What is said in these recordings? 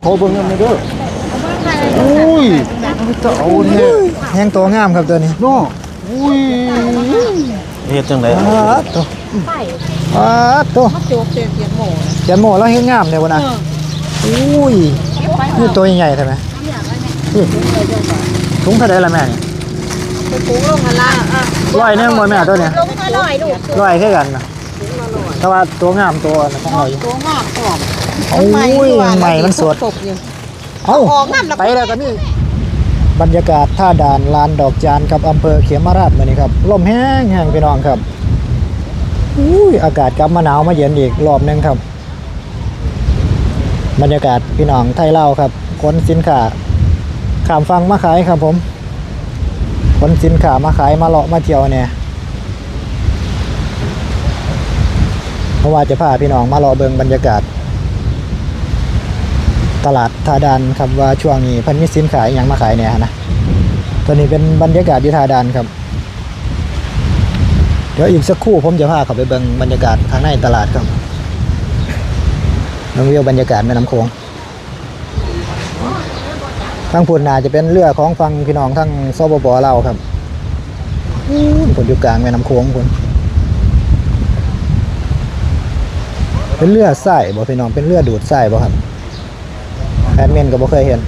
โทรเบิ่งกันเลยเด้ออุ้ยจะเอาเนี่ยแห้งตัวงามครับตัวนี้เนาะอุ้ยเฮ็ดจังได๋ปาดตัวปาดตัวโจกเสียเสียงหมูเขียนโม่แล้วเฮ็ดงามเนี่ยวะนะอุ้ยนี่ตัวใหญ่ๆใช่ไหมนี่ถุงเท่าไดล่ะแม่นี่ไปปรุงลงกันละอะร้อยหนึงบ่แม่ตัวเนี้ยลงมาหน่อยลูกร้อยคือกันนะแต่ว่าตัวงามตัวนะของเราอยู่ตัวงอกกรอบ โอ้ยใหม่มันสดตกอยู่เอ้าออกน้ำแล้วไปแล้วกันนี่บรรยากาศท่าด่านลานดอกจานครับอำเภอเขมราชมื้อนี้ครับลมแห้งแห้งพี่น้องครับอุ้ยอากาศกลับมาหนาวมาเย็นอีกรอบหนึงครับ บรรยากาศพี่น้องไทยเล่าวครับขนสินค้าขามฟังมาขายครับผมขนสินค้ามาขายมาเลาะมาเที่ยวเนี่ยเพราะว่าจะพาพี่น้องมาเลาะเบิงบรรยากาศ ตลาดทาดานครับว่าช่วงนี้พันมีสินขายอย่างมาขายเนี่ยนะตอนนี้เป็นบรรยากาศที่ทาดานครับ เดี๋ยวอีกสักครู่ผมจะพาเขาไปเบิงบรรยากาศข้างในตลาดครับน้องวิวบรรยากาศแม่น้ำโขงทางพูนนาจะเป็นเรือของฟังพี่น้องทั้งสปปเราครับอู้ยผลอยู่กลางแม่น้ำโขงคุณเป็นเรือใส่บ่พี่น้องเป็นเรือดูดใส่บ่ครับ อดมินก็บ่เคยเห็น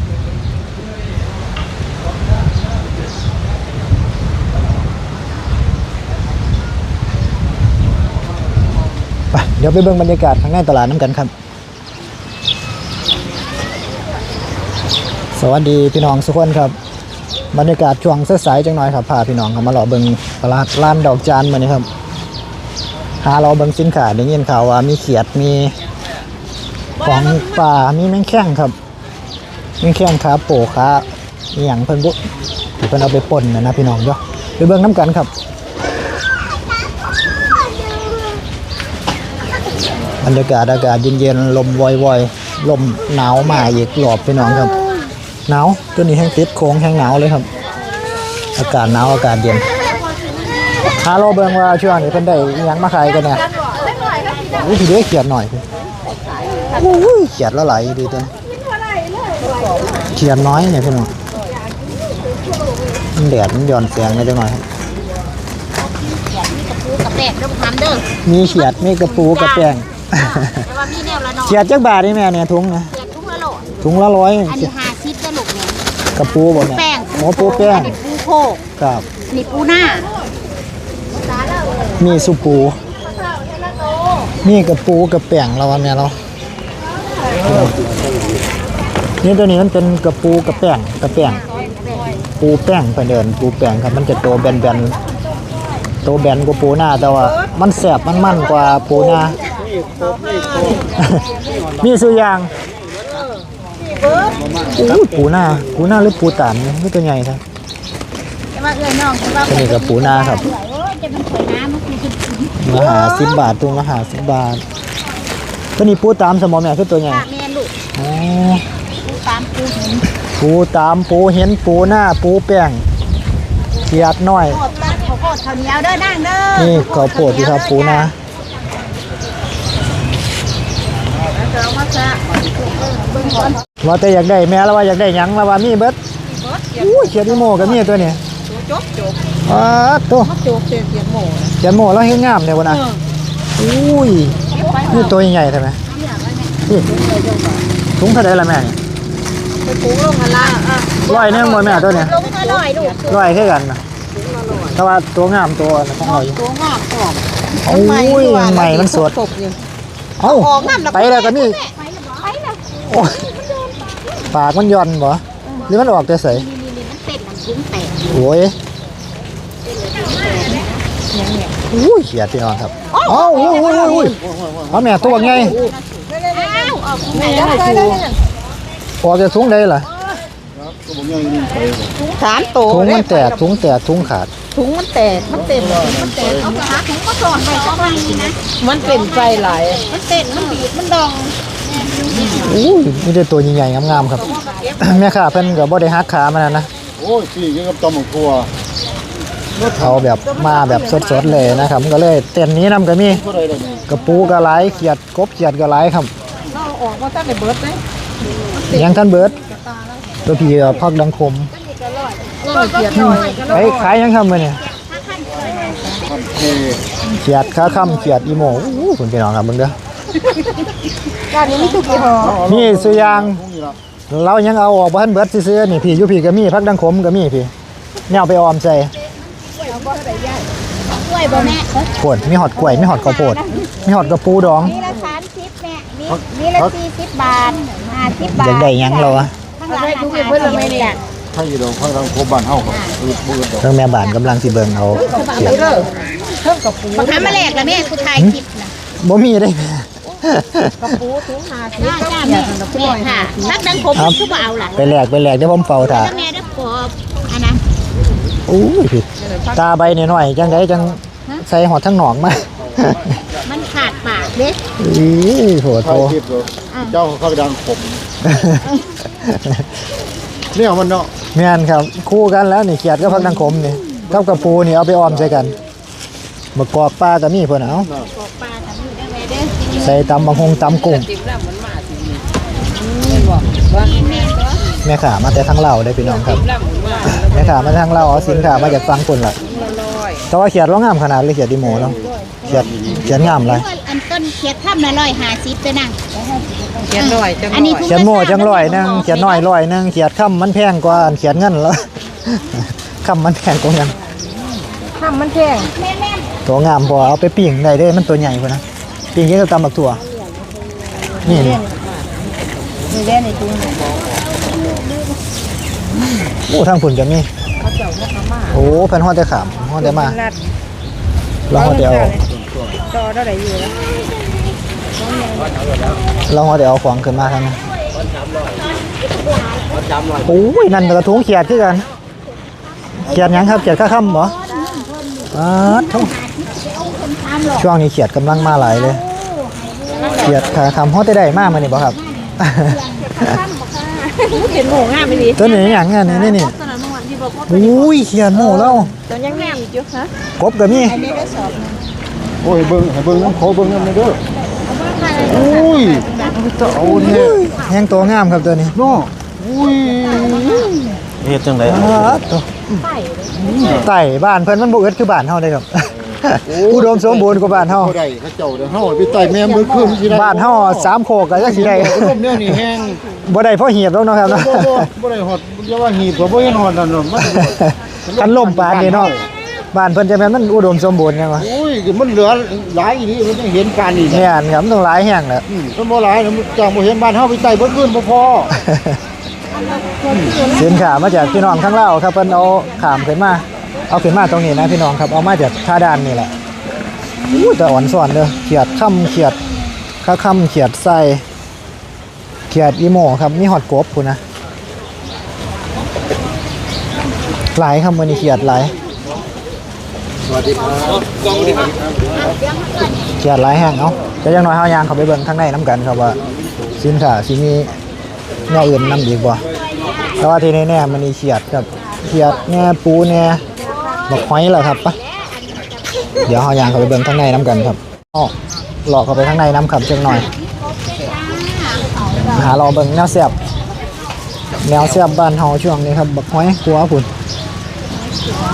ไปเดี๋ยวไปเบิ่งบรรยากาศข้างในตลาดน้ำกันครับ สวัสดีพี่น้องทุกคนครับ บรรยากาศช่วงสายๆจังหน่อยครับพาพี่น้องเขามาหล่อเบิ่งตลาดร้านดอกจานมาเนี่ครับหาเราเบิ่งสินค้าได้ยินข่าวว่ามีเขียดมีของป่ามีแมงแข้งครับ มีแข้งขาโปขาอหย่างเพิ่นบุที่เพิ่นเอาไปป่นนะนะพี่น้องเจ้าไปเบิ่งน้ำกันครับ บรรยากาศอากาศเย็นๆลมวอยๆลมหนาวมาอีกรอบพี่น้องครับหนาวตัวนี้แห้งติดโค้งแห้งหนาวเลยครับ อากาศหนาวอากาศเย็นฮาโลเบิ่งว่าช่วงนี้เพิ่นได้อิหยังมาขายกันเนี่ยอุ้ยทีเดียวเขียดหน่อยอุ้ยเขียดละหลายดีตัว นี้เขียนน้อยเนี่ยพี่น้องมันแดดมันหย่อนแสงนิดหน่อยครับกระแตกเริ่มทำเด้อมีเขียดมีกระปูกระแป้งแต่ว่ามีแนวละเนาะเขียดจักบาทนี่แม่เนี่ยถุงนะเสียทุกละโหลถุงละร้อยอันนี้หาซิปได้ลูกเนี่ยกระปูบ่เนี่ยแป้งโอ้ปูแป้งอันนี้ปูโคกครับ อันนี้ปูหน้ามีสุปู มีกระปูกระแป้งเราว่าแม่เรา นี่ตัวนี้มันเป็นกระปูกระแป้งกระแป้งปูแป้งไปเดินปูแป้งครับมันจะโตแบนๆโตแบนกว่าปูหน้าแต่ว่า มันแสบมันมันกว่าปูหน้ามีสุอยางอู้ยปูหน้าปูหน้าหรือปูตานเนี่ยไม่ตัวใหญ่ครับแต่ว่าเอื้อยน้องแต่ว่าตัวนี้กับปูหน้าครับโอ้ยจะมันสวยน้ำมันคือจะมาหาสิบบาทตัวมาหาสิบบาทตัวนี้ปูตามสมอแม่คือตัวใหญ่ปากแม่ลูกอ๋อปู ตามปูหินปูตามปูเห็นปูหน้าปูแป้งเขียดน้อยโคตรตัดเขาโคตรข้าวเหนียวเด้อนั่งเด้อนี่ข้าวโพดที่ครับปูหน้าเดี๋ยวมาซะเบิ่งก่อนว่าแต่อยากได้แม่แล้วว่าอยากได้หยังแล้วว่ามีเบิดอู้ยเขียดอีโมกับมีตัวนี้จบจบอ้าตัวมาโจกเสียเสียงหมูเขียดโมแล้วเฮ็ดงามเนี่ยวะนะอุ้ยเก็บไว้นี่ตัวใหญ่ๆใช่ไหมนี่ถุงเท่าไดล่ะแม่นี่ไปปรุงลงกันละอะร้อยหนึงบ่แม่ตัวเนี้ยลงมาหน่อยลูกร้อยคือกันนะแต่ว่าตัวงามตัวนะของเราอยู่ ตัวงอกกรอบโอ้ยใหม่มันสดตกอยู่เอ้าออกน้ำแล้วไปแล้วกันนี่ไปแล้วไปแล้วโอ้ยปากมันย่อนบ่หรือมันออกแต่ใสนี่นี่นี่มันเต้นมันกุ้งแตกโอ้ยอุ้ยเขียดพี่น้องครับเอ้าอุ้ยอุ้ยอุ้ยอุ้ยเอาแม่ตัวไง อ้าวออกกุ้งไหนแล้วครู ออกจากถุงได้ล่ะสามโตถุงมันแตกถุงแตกถุงขาด ถุงมันแตกมันเต็มมันแตกเอาไปหาถุงก็สอนไปก็ไปนะมันเป็นไฟไหลมันเต้นมันบีบมันดองอุ้ยมีแต่ตัวใหญ่ๆงามๆครับ แม่ค้าเพิ่นก็บ่ได้หักขามันนะโอ้ยพี่ยังกับตำบักทั่วเอาแบบมาแบบสดๆเลยนะครับก็เลยเต้นนี้นํก็มีเท่าไหรล่ะเนี่ยกระปูก็หลายเขียดกบเขียดก็หลายครับเราออกมาตั้งแต่เบิร์ดเลย ยังท่านเบิร์ดตัวพี่ก็พักดังคมก็เขียนหน่อยไอ้ขายยังทำมาเนี่ยเขียดค้าค่ำเขียดอีโมอู้คุณพี่น้องครับมึงเด้อร้านนี้มีทุกยี่ห้อนี่สุยาง เรายังเอาออกบ้านเบิดซื้อๆนี่พี่อยู่พี่ก็มีพักดังคมก็มีพี่เนี่ยเอาไปออมใส่กล้วยบ่แม่โพดมีหอดกล้วยมีหอดข้าวโพดมีหอดกระปูดอง นี่นี่ละสี่สิบบาทห้าสิบบาทอยากได้หยังเราอะข้างหลังทุกอย่างเพิ่นละไม่เนี่ยถ้าอยู่ตรงข้างหลังโคบ้านเฮาครับอืดบืดดอกเรื่องแม่บ้านกำลังสิเบิ่งเอาเขียดบักหามาแลกละแม่คุณถ่ายคลิปน่ะบ่มีได้แม่จ้าจ้าแม่แม่ค่ะนักดังผมคือบ่เอาล่ะไปแหลกไปแหลกเดี๋ยวผมเฝ้าถ่าแล้วแม่ได้ปอบอันนั้นอู้ยพี่ตาใบน้อยๆจังไดจังใส่หอดทั้งหนองมา มันขาดปากเด้อีโหโตถ่ายคลิปเลยเจ้าเข้าดังผมเนี่ยมันเนาะแม่นครับ คู่กันแล้วนี่เขียดกับพักดังคมนี่กับกระปูนี่เอาไปออมใส่กันมะกอกปลาก็มีเพิ่นเอาปอกปลากับนี่ได้ไหมเด้อใส่ตำบังฮงตำกุ้งจิ้มแล้วมันมาสินี่บอกว่าแม่ตัวแม่ขามาแต่ทางเราได้อพี่น้องครับแล้วมันมาแม่ขามาทางเราเอาสินค้ามาจากฟังคนล่ะลอยแต่ว่าเขียดร้องงามขนาดเลยเขียดดีโมเนาะเขียดเขียดงามเลย อันต้นเขียดถ้ำละร้อยห้าสิบตัวนั่งเขียนหน่อยจังอันนี้หน่อยเขียดโม่จังร้อยหนึงเขียดน้อยร้อยหนึงเขียดค่ำมันแพงกว่าอันเขียดเงินแล้ว ค่ำมันแพงกว่าเงินข้ามมันแพงแม่แม่ตัวงามพอเอาไปปิ้งได้เด้มันตัวใหญ่พุ่นนะปิ้งกินกับตำบักถั่วนี่นี่นี่แน่ในจุงโอ้ทางพุ่นก็มีเขาเจ้าพวกเขามาโอ้เพิ่นฮอดแต่ขามฮอดแต่มานัดเราฮอดแต่เอาต่อเท่าไหร่อยู่แล้ว เราฮอดแต่เอาของขึ้นมาทางนั้นโอ้ยนั่นกระทุงเขียดคือกันเขียดหยังครับเขียดข้าค่ำบ่อ่าทุกช่วงนี้เขียดกำลังมาหลายเลยเขียดขาคำฮอดได้ได้มากมานี่บ่ครับเห็นหมูงามไปดิตัวนี้อย่างเงี้ยนี่นี่นี่อุ้ยเขียดโม่แล้วตัวยังงามอยู่ฮะกบกับมีโอ้ยเบิ่งให้เบิ่งน้ำโคเบิ่งน้ำเลยเด้อโอ้ยเอาเนี่ยแห้งตัวงามครับตัวนี้เนาะอุ้ยเฮ็ดจังได๋อ่าตัวไต่บ้านเพิ่นมันบ่เอิดคือบ้านเฮาได้ครับอุดมสมบูรณ์กว่าบ้านเฮาบ่ได้เขาเจ้าเด้อเฮาไปไต่แม่มือคืนสิได้บ้านเฮาสามโคกก็จักสิได้ร่มเนี่ยนี่แห้งบ่ได้เพราะเหียบแล้วเนาะครับบ่เนาะบ่บ่ได้ฮอดอย่าว่าหีบก็บ่เห็นฮอดนั่นเนาะมันคันล่มปานนี่เนาะ บ้านเพิ่นจะแม่นมันอุดมสมบูรณ์จังวะโอ้ยมันเหลือหลายอีนี่มันยังเห็นการนี่แม่นครับมันต้องหลายแห้งแหละอืมมันบ่หลายนะมันจังบ่เห็นบ้านเฮาไปไต่เบิดคืนบ่พอสินค้ามาจากพี่น้องข้างเล่าวครับเพิ่นเอาขามขึ้นมาเอาขึ้นมาตรงนี้นะพี่น้องครับเอามาจากท่าด้านนี่แหละอู้แต่อ่อนสอนเด้อเขียดค่ำเขียดข้าค่ำเขียดไส้เขียดอีโมครับมีหอดกบพุ่นนะหลายครับมื้อนี้เขียดหลายส วัสดีครับเขียดหลายแห้งเอ้าจะยังน้อยเฮายางเข้าไปเบิ่งข้างในน้ำกันครับว่าสินค้าสิมีแนวอื่นนำอีกบ่แต่ว่าที่แน่ๆมันนี่เขียดครับเขียดแน่ปูแน่บักหอยแหละครับปะเดี๋ยวเฮายางเข้าไปเบิ่งข้างในน้ำกันครับอ้อหลอกเข้าไปข้างในน้ำครับจังหน่อยหาเราเบิ่งแนวเสียบแนวเสียบบ้านเฮาช่วงนี้ครับบักหอยขัวพุ่น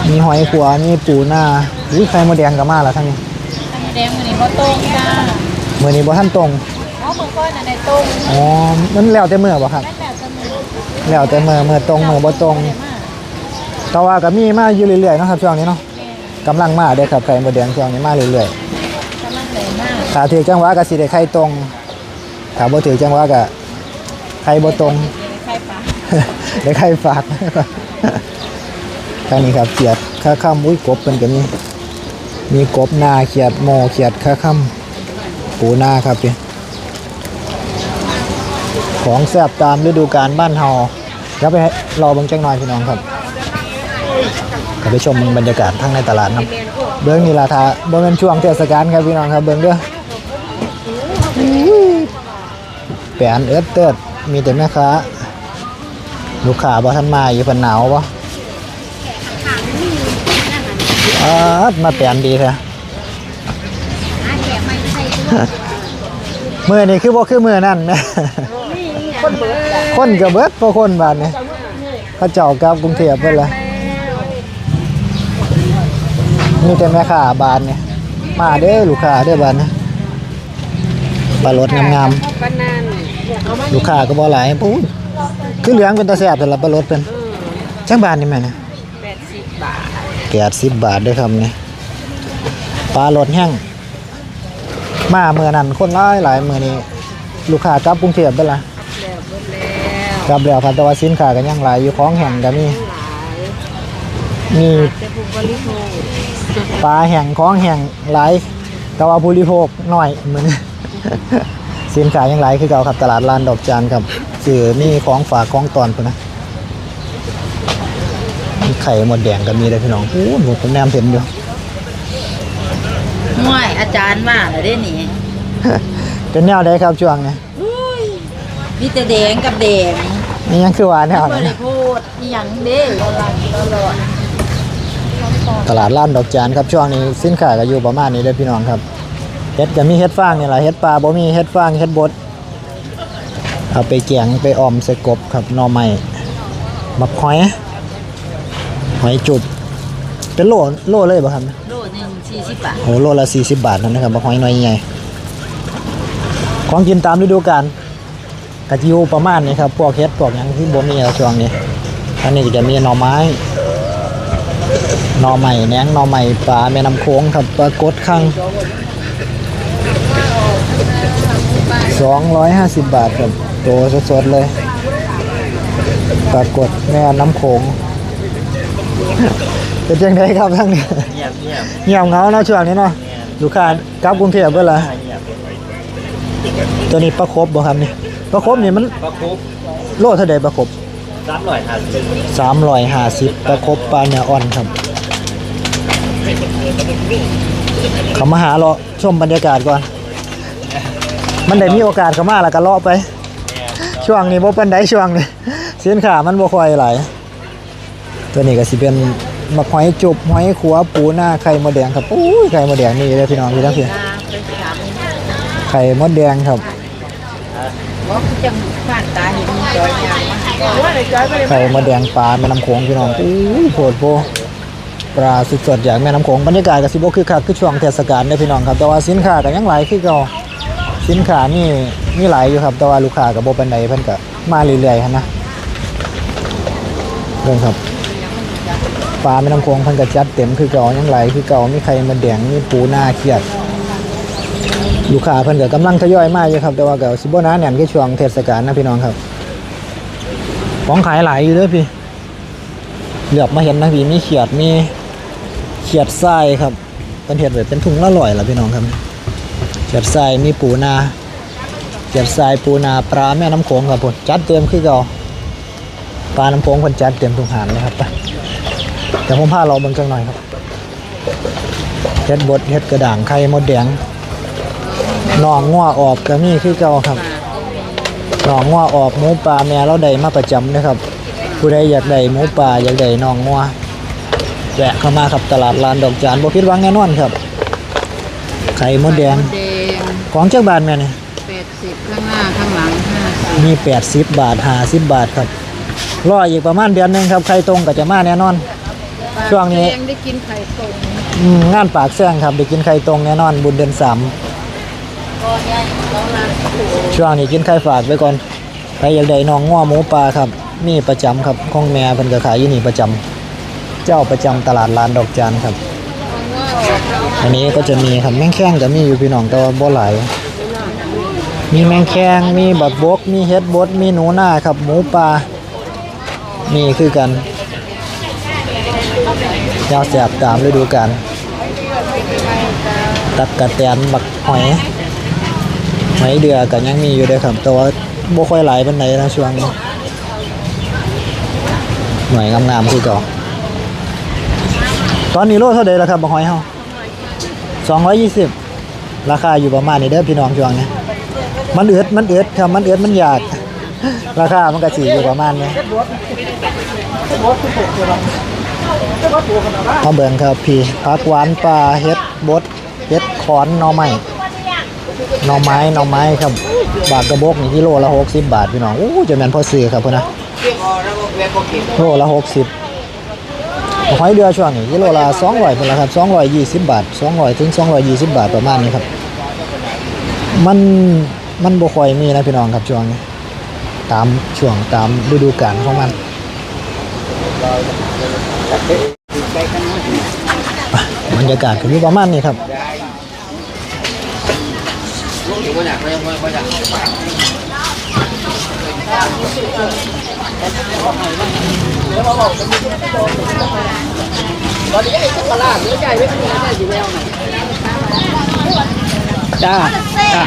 มีหอยขัวมีปูหน้าอุ้ยไข่มดแดงก็มาแล้วทั้งนี้แดงมันนี่บ่ตรงจ้ามื้อนี้บ่ทันตรงอ๋อมือก้อนอันไหนตรงอ๋อมันแล้วแต่มือบ่ครับแล้วแต่มือมือตรงมือบ่ตรงแต่ว่าก็มีมาอยู่เรื่อยๆเนาะครับช่วงนี้เนาะกำลังมาเด้อครับไข่มดแดงช่วงนี้มาเรื่อยกำลังเลยมากๆถ้าถือจังหวะก็สิได้ไข่ตรงถ้าบ่ถือจังหวะก็ไข่บ่ตรงใครปะได้ไข่ฝาก ทางนี้ครับเขียดข้าค่ำอุ้ยกบเพิ่นก็มีมีกบนาเขียดโมเขียดข้าค่ำปูนาครับพี่ของแซบตามฤดูกาลบ้านเฮาเดี๋ยวไปรอเบิ่งจังหน่อยพี่น้องครับก็ไปชมบรรยากาศทั้งในตลาดครับเบิ่งนี่ล่ะท่าบ่แม่นช่วงเทศกาลครับพี่น้องครับเบิ่งเด้อแปนเอิร์ดเติร์ดมีแต่แม่ค้าลูกค้าบ่ทันมาอยู่เพิ่นหนาวบ่ อาดมาแปลนดีแท้อาแจกไม่ใช่มื้อนี้คือบ่คือมื้อนั้นนะนี่ไงคนเบิดจ้ะคนก็เบิดพอคนบาดนี้เขาเจ้ากลับกรุงเทพเพิ่นละมีแต่แม่ค้าบานเนี่ยมาเด้อลูกค้าเด้อบานนะปลารสงามปานนั้นๆลูกค้าก็บ่หลายปู้ยคือเหลืองเป็นตาแซ่บแต่ละปลารสเพิ่นจังบาทนี่แม่นะ80บาท แปดสิบบาทด้วยครับนี่ปลารสแห้งมาเมื่อนั้นคนหลายหลายเมื้อนี้ ลูกค้ากลับกรุงเทพเบิดละแล้วเบิดแล้วกลับแล้วครับแต่ว่าสินค้าก็ยังหลายอยู่ของแห้งก็มีหลายมีแต่ผู้บริโภคปลาแห้งของแห้งหลายแต่ว่าบริโภคน้อยเหมือนสินค้ายังหลายคือเก่าครับตลาดลานดอกจานครับสื่อมีของฝากของตอนพุ่นนะ ไข่หมดแดงก็มีเลยพี่น้องโอ้หมดผมแนมเห็นอยู่ห่วยอาจารย์มาแล้วเด้นี่เป็นแนวใดครับช่วงนี้มีแต่แดงกับแดงนี่ยังคือว่าแนวบ่นั้นได้พูดอีหยังเด้ตลาดลานดอกจานครับช่วงนี้สินค้าก็อยู่ประมาณนี้เลยพี่น้องครับเฮ็ดก็มีเฮ็ดฟางนี่แหละเฮ็ดปลาบ่มีเฮ็ดฟางเฮ็ดบดเอาไปแกงไปออมใส่กบครับหน่อไม้บักหอย หอยจุบ เป็นโลโลเลยป่ะครับโลหนึง40บาทโอ้โลละ40บาทนั่นนะครับบักหอยหน่อยใหญ่ของกินตามฤดูกาลกะจิวประมาณนี้ครับพวกเฮ็ดพวกหยังที่บ่มีแล้วช่วงนี้อันนี้ก็จะมีหน่อไม้หน่อไม้แหนงหน่อไม้ปลาแม่น้ำโขงครับปลากดคัง250บาทครับโตสดๆเลยปลากดแม่น้ำโขง เป็นยังไงครับทั้งนี้เงียบเงียบเงียบเหงาเนาะช่วงนี้เนาะลูกค้ากลับกรุงเทพเบิ่ล่ะเงียบตัวนี้ประคบบ่ครับนี่ประคบนี่มันก็ครบโลเท่าใดประคบสามร้อยห้าสิบ350ประคบปลาเนื้ออ่อนครับเขามาหาเราะชมบรรยากาศก่อน มันได้มีโอกาสเข้ามาแล้วก็เลาะไป ช่วงนี้บ่ปานใดช่วงนี้สินค้ามันบ่ค่อยหลาย ตัวนี้ก็สิเป็นมักหอยจุบหอยขัวปูหน้าไข่มดแดงครับอู้ยไข่มดแดงนี่เด้อพี่น้องพี่ทั้งพี่ไปถามไข่มดแดงครับว่าคือจังผ่านตาเดียงมาว่าได้จอยไปลยไข่มดแดงปลาแม่น้ำโขงพี่น้องอู้ยโผดโพปลาสดๆจากแม่น้ำโขงบรรยากาศก็สิบ่คือคักคือช่วงเทศกาลเด้พี่น้องครับแต่ว่าสินค้าก็ยังหลายคือเก่าสินค้านี่มีหลายอยู่ครับแต่ว่าลูกค้าก็บ่ปานใดเพิ่นก็มาเรื่อยๆนนะเรื่องครับ ปลาแม่น้ำโขงพิ่นก็จัดเต็มคือเก่ายังไหลคือเก่ามีไข่มดแดงมีปูหน้าเขียดลูกค้าเพิ่นก็กำลังทยอยมาอยู่ครับ แต่ว่าก็สิบ่หนาแน่นคือช่วงเทศกาลนะพี่น้องครับของขายหลายอยู่เด้อพี่เหลือบมาเห็นนะพี่มีเขียดมีเขียดทรายครับเป็นเห็ดแบบเป็นถุงละร้อยล่ะพี่น้องครับเขียดทรายมีปูนาเขียดทรายปูนาปลาแม่น้ำโขงครับผมจัดเต็มคือเก่าปลาน้ำโขงคนจัดเต็มทุกหานเลยครับไป เดี๋ยวผมพาเราเบิ่งจังหน่อยครับเห็ดบดเห็ดกระด่างไข่มดแดงหนองงัวออกก็มีคือเก่าครับหนองงัวออกหมูปลาแม่เราได้มาประจำนะครับ ผู้ใดอยากได้หมูป่าอยากได้หนองงัวแวะเข้ามาครับตลาดลานดอกจานบ่ผิดหวังแน่นอนครับ ไข่มดแดงแดงของเจ้าบาทแม่นี่80ข้างหน้าข้างหลัง50มี80บาท50บาทครับรออีกประมาณเดือนหนึงครับ ไข่ตรงก็จะมาแน่นอน ช่วงนี้แดงได้กินไข่ต้มอืมงานปากแซงครับได้กินไข่ตรงแน่นอนบุญเดือนสามช่วงนี้กินไข่ฝากไว้ก่อนใครอยากได้หนองงัวหมูปลาครับ มีประจำครับของแม่เพิ่นก็ขายอยู่นี่ประจำเจ้าประจำตลาดลานดอกจานครับอันนี้ก็จะมีครับแมงแข้งก็มีอยู่พี่น้องแต่ว่าบ่หลายมีแมงแข้งมีบักบก มีเฮ็ดบดมีหนูนาครับ หมูปลามีคือกัน ยาวแสบตามฤดูกาลตักกะแตนบักหอยหอยเดือก็ยังมีอยู่เด้อครับแต่ว่าบ่ค่อยไหลายปานใดนะช่วงนี้หน่วยงามๆคือเก่าตอนนี้โลเท่าใดแล้วครับบักหอยเฮาสองร้อยยี่สิบราคาอยู่ประมาณนี้เด้อพี่น้องช่วงนี้มันเอือดมันเอือดครับมันเอือดมันอยากราคามันก็สีอยู่ประมาณนี้ มาเบิ่งครับพี่ผักหวานปลาเฮ็ดบดเฮ็ดขอนหน่อไม้หน่อไม้หน่อไม้ครับ บาทกระบอกนี่กิโลละหกสิบบาทพี่น้องโอ้จะแม่นพอซื้อครับพุ่นนะโลละหกสิบหอยเดือช่วงนี้กิโลละสองร้อยพุ่นละครับสองร้อยยี่สิบบาทสองร้อยถึงสองร้อยยี่สิบบาทประมาณนี้ครับ มันมันบ่ค่อยมีนะพี่น้องครับช่วงนี้ตามช่วงตามฤดูกาลของมัน บรรยากาศก็อยู่ประมาณนี้ครับจ้าจ้า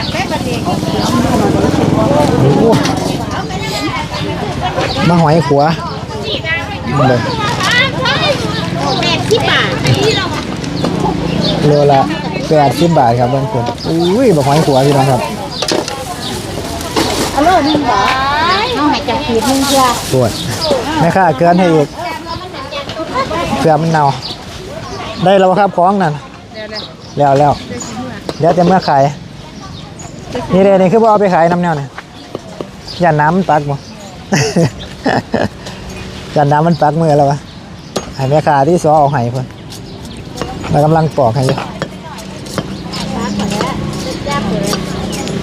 โอ้โหมาหอยขัวมันเลย สิบบาทโลละแปดสิบบาทครับเพื่อนคนอุ้ยมาหอยขัวพี่น้องครับอร่อยนึงเหรอเอาให้จับขีดนึงเพื่อปวดแม่ค้าเกินให้อีกเพื่อมันเน่า ได้แล้วครับของนั่นแล้วแล้วเดี๋ยวจะเมื่อขายนี่เลยนี่คือว่าเอาไปขายน้ำแนวนี่อย่าน้ำมันปักบ่ อย่าน้ำมันปักมือแล้ววะ ให้แม่ค้าที่ซอเอาให้เพิ่นแล้วกำลังปอกให้อยู่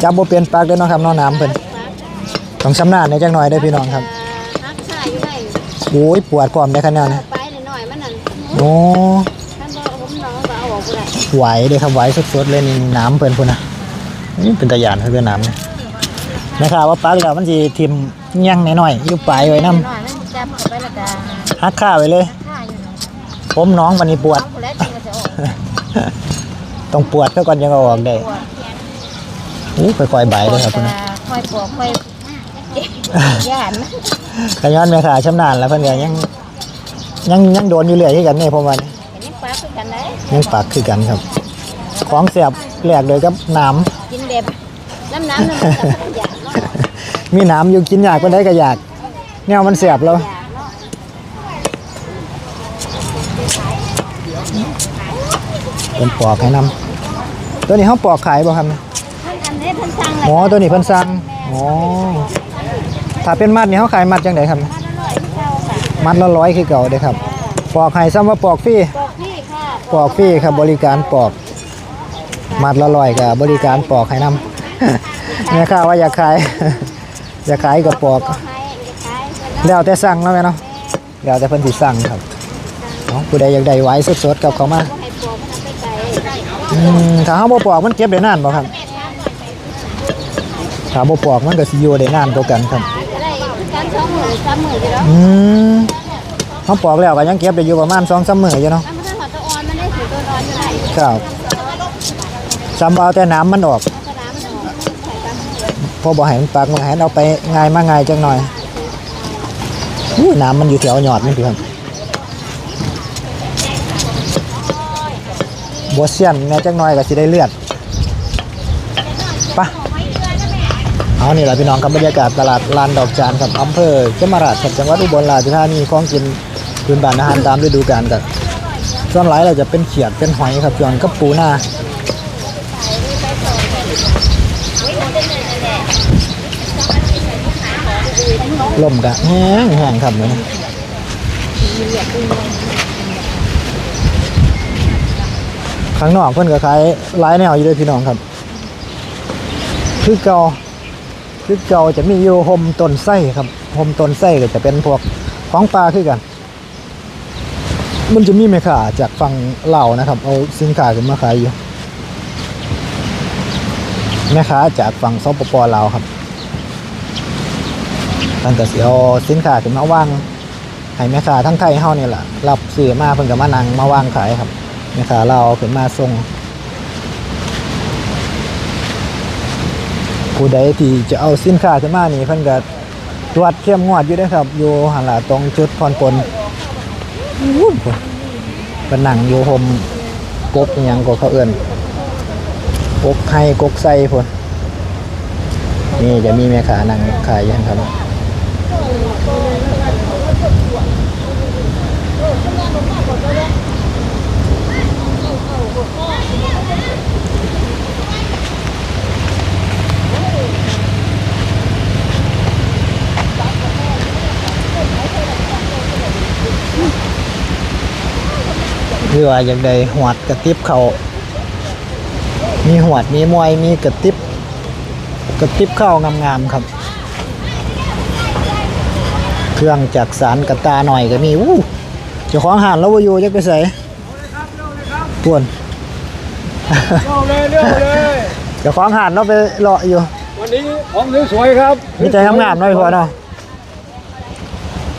จับบ่เปลี่ยนปักเด้อเนาะครับเน้องน้ำเพิ่นต้องชำนาญในจังหน่อยเด้อพี่น้องครับรักษาอยู่ได้โอ้ยปวดความได้ขนาดนี้ไปหน่อยมันนั่นโอ้ท่านบอกผมน้องก็เอาออกไปได้ไหวเลยครับไหวสดๆเลยนี่น้ำเพิ่นพุ่นนะนี่เป็นตะยานเพื่อนน้ำนี่นะครับว่าปักแล้วมันสิทิมยั่งหน่อยๆอยู่ปลายไว้น้หน่อยมันจับเข้าไปแล้วก็ำหักข้าไว้เลยฆ่าอยู่นะ ผมน้องวันนี้ปวดเอาคนแรกจริงก็จะออกต้องปวดเพื่อก่อนยังเอาออกได้อู้ค่อยๆใบเลยครับพุ่นนะค่อยปอกค่อยย่านนะกระย้อนแม่ขาชำนาญแล้วเพิ่นก็ยังยังยังโดนอยู่เรื่อยคือกันนี่ผมว่านี่เห็นยังปลาคือกันได้ยังปักคือกันครับ ของเสียบแหลกเลยกับน้กินเด็บน้ำน้ำน้ำมันกับขยะเนาะำ มีน้ำอยู่กินยากก็ได้ก็อยากแนวมันเสียบแล้วอยา เนาะเป็นปอกให้นำตัวนี้เขาปอกขายบ่ครับท่านอันนี้ท่านสั่งเลยอ๋อตัวนี้เพิ่นสั่งอ๋อถ้าเป็นมัดนี่เขาขายมัดจังไดครับอร่อยที่เจ้าค่ะมัดละร้อยคือเก่าเด้อครับ ปอกให้ซ้ำว่าปอกฟรีบอกพี่ค่ะปอกฟรีครับบริการปอก มัดละร้อยกับบริการปอกให้นำเนี่ยค่ะว่าอยากขาย อยากขายก็ปอกบอกให้จะขายเพิ่นแล้วแต่สั่งแล้วแม่เนาะแล้วแต่เพิ่นสิสั่งครับเนาะผู้ใดอยากได้ไว้สดๆกับเขามา มถ้าเฮาบ่ปอกมันเก็บได้นานบ่ครับถ้าบ่ปอกมันก็สิอยู่ได้นานกว่ากันครับจะได้การสองหมื่นสามหมื่นอยู่แล้วอืมเขาปอกแล้วก็ยังเก็บได้อยู่ประมาณ2-3มื้ออยู่เนาะถ้ามันถ้าตัวอ่อนมันได้ถือตัวอ่อนอยู่ไหนครับจำเอาแต่น้ำมันออกถ้าน้ำมันออกใส่ตามมือพอบ่ให้มันปากมันให้เอาไปง่ายมาง่ายจังหน่อยอู้น้ำมันอยู่แถวยอดนี่พี่ครับ บเสียนแหน่จังหน่อยก็สิได้เลือดปะเอานี่แหละพี่น้องครับบรรยากาศตลาดลานดอกจานครับอำเภอเขมราชครับจังหวัดอุบลราชธานีของกินพื้นบ้านอาหารตามฤดูกาลกันส่วนหลายเราจะเป็นเขียดเป็นหอยครับส่วนกับปูนาลมกะแห้งแห้งครับเนี่ย ข้างนอกเพิ่อนก็ขายหลายแนวอยู่เลยพี่น้องครับ คือเก่าคือเก่าจะมีอยู่โฮมต้นไส้ครับโฮมต้นไส้ก็จะเป็นพวกของปลาคือกัน มันจะมีแม่ค้าจากฝั่งลานะครับ เอาสินค้าขึ้นมาขายอยู่แม่ค้าจากฝั่งสปปอลาวครับท่านก็สิเอสินค้าขึ้นมาวางให้แม่ค้าทั้งไทยเฮานี่แหละรับซื้อมาเพิ่นก็มานั่งมาวางขายครับ แม่ค้าลาเอาขึ้นมาส่งผู้ใดที่จะเอาสินค้าขึ้นมานี่เพิ่นก็ตรวจเข้มงวดอยู่เด้อครับ อยู่หันหละตรงจุดผ่อนปนอู้หูเป็นหนังอยู่ห่มกกยังก็เขาเอื้นกกไห้กกไส้พนนี่จะมีแม่ค้านั่งขายยังครับ รือว่าอย่างใดหวดกระติบเขามีหวดมีมวยมีกระติบกระติบเข้างามๆครับ เครื่องจักสารกระตาหน่อยก็มีอู้เจ้าของหานแล้วว่าอยู่จักไปใส่ปวนเร็วเลยเร็วเลยเจ้าของหานเราไปเลาะอยู่ วันนี้ของสวยๆครับมีใจงามๆหน่อยพอเนาะ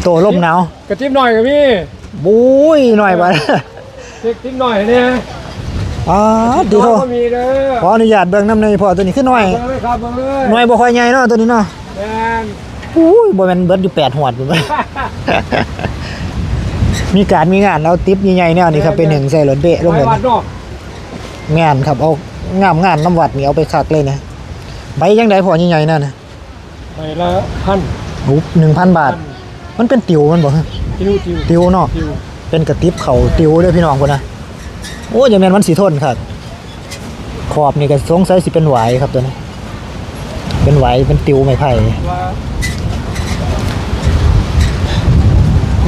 โตลมหนาวกระติบหน่อยกับพี่บุ้ยหน่อยไป เล็กติบหน่อยเนี่ยอ๋อดีโทก็มีเด้อขออนุญาตเบิ่งน้ำในอยพอตัวนี้ขึ้นหน่อยเบิ่งเลยครับเบิ่งเลยหน่อยบ่ค่อยใหญ่เนาะตัวนี้เนาะแมนอุ้ยบ่แม่นเบิดอยู่แปดหวดพุ่นมีการมีงานเอาติ๊บใหญ่ๆแนวนี้ครับเป็นหนึ่งใส่รถเบะลงไปเลยวัดเนาะงานครับเอางามงานน้ำวัดนี่เอาไปคักเลยนะใบยังไดพอใหญ่ๆนั่นนะไปละพันโอ้หนึ่งพันบาท มันเป็นติวมันบ่ฮะติวติวติวเนาะติว เป็นกระติบเขาติวเด้อพี่น้องพุ่นนะโอ้ยอย่าแม่นมันสีทนครับขอบนี่ก็สงสัยสิเป็นหวายครับตัวนี้ เป็นหวายเป็นติวไม้ไผ่ว่า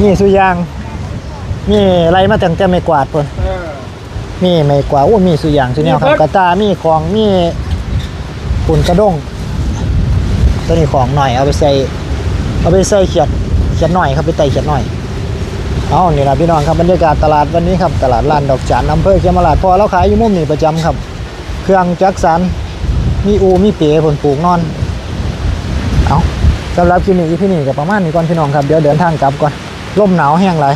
นี่สุยางนี่ไรมาตั้งแต่ไม่กวาดพุ่นเออมีไม่กว่าโอ้มีสุอย่างสุแนวครับมีเบิดกระตามีของมีปุ่นกระด้งตัวนี้ของหน่อยเอาไปใส่เอาไปใส่เขียดเขียดหน่อยครับไปไต่เขียดหน่อย เอานี่นะพี่น้องครับบรรยากาศตลาดวันนี้ครับตลาดลานดอกจันอำเภอเชียงมาลาดพอเราขายอยู่มุมนี่ประจำครับ เครื่องจักสันมีอูมีเป๋ผลปลูกนอนเอาสำหรับคลิปนี้พี่นี่กับประมาณนี้ก่อนพี่น้องครับเดี๋ยวเดินทางกลับก่อนร่มหนาวแห้งไร